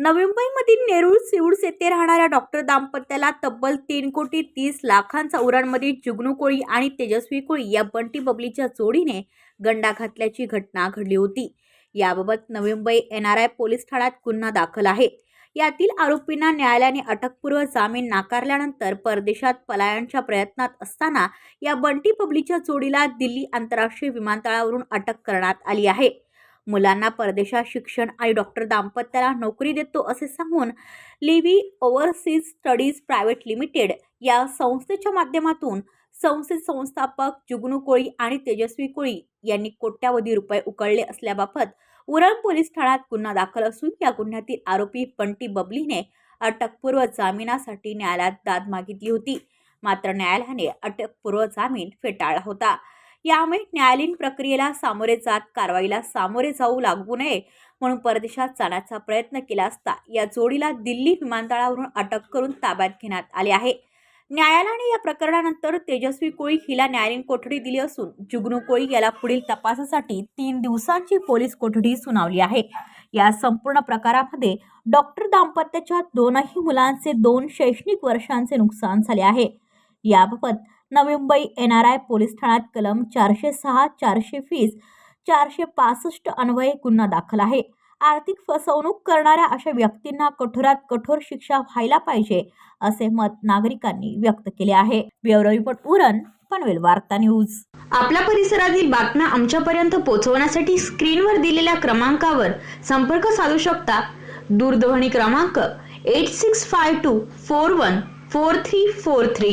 नवी मुंबईमधील नेरूळ सिवूड्स येथे राहणाऱ्या डॉक्टर दाम्पत्याला तब्बल तीन कोटी तीस लाखांचा उरणमधील जुगनू कोळी आणि तेजस्वी कोळी या बंटी बबलीच्या जोडीने गंडा घातल्याची घटना घडली होती. याबाबत Navi Mumbai N R I police ठाण्यात गुन्हा दाखल आहे. यातील आरोपींना न्यायालयाने अटकपूर्व जामीन नाकारल्यानंतर परदेशात पलायनच्या प्रयत्नात असताना या बंटी बबलीच्या जोडीला दिल्ली आंतरराष्ट्रीय विमानतळावरून अटक करण्यात आली आहे. मुलांना परदेशात शिक्षण आणि डॉक्टर दाम्पत्याला नोकरी देतो असे सांगून Livi overseas studies private limited या संस्थेच्या माध्यमातून संस्थेचे संस्थापक जुगनू कोळी आणि तेजस्वी कोळी यांनी कोट्यावधी रुपये उकळले असल्याबाबत उरण पोलीस ठाण्यात गुन्हा दाखल असून या गुन्ह्यातील आरोपी बंटी बबलीने अटकपूर्व जामिनासाठी न्यायालयात दाद मागितली होती. मात्र न्यायालयाने अटकपूर्व जामीन फेटाळला होता. यामुळे न्यायालयीन प्रक्रियेला सामोरे जात कारवाईला सामोरे जाऊ लागू नये म्हणून परदेशात जाण्याचा प्रयत्न केला असता या जोडीला दिल्ली विमानतळावरून अटक करून ताब्यात घेण्यात आले आहे. न्यायालयाने या प्रकरणानंतर तेजस्वी कोळी हिला न्यायालयीन कोठडी दिली असून जुगनू कोळी याला पुढील तपासासाठी तीन दिवसांची पोलीस कोठडी सुनावली आहे. या संपूर्ण प्रकारामध्ये डॉक्टर दाम्पत्याच्या दोनही मुलांचे दोन शैक्षणिक वर्षांचे नुकसान झाले आहे. याबाबत Navi Mumbai N R I police ठाण्यात कलम चारशे सहा चारशे वीस चारशे पासष्ट अन्वये गुन्हा दाखल आहे. आर्थिक फसवणूक करणाऱ्या अशा व्यक्तींना कठोरात कठोर शिक्षा व्हायला पाहिजे असे मत नागरिकांनी व्यक्त केले आहे. ब्युरो रिपोर्ट उरण पनवेल वार्ता न्यूज. आपल्या परिसरातील बातम्या आमच्यापर्यंत पोहोचवण्यासाठी स्क्रीनवर दिलेल्या क्रमांकावर संपर्क साधू शकता. दूरध्वनी क्रमांक eight six five two four one four three four three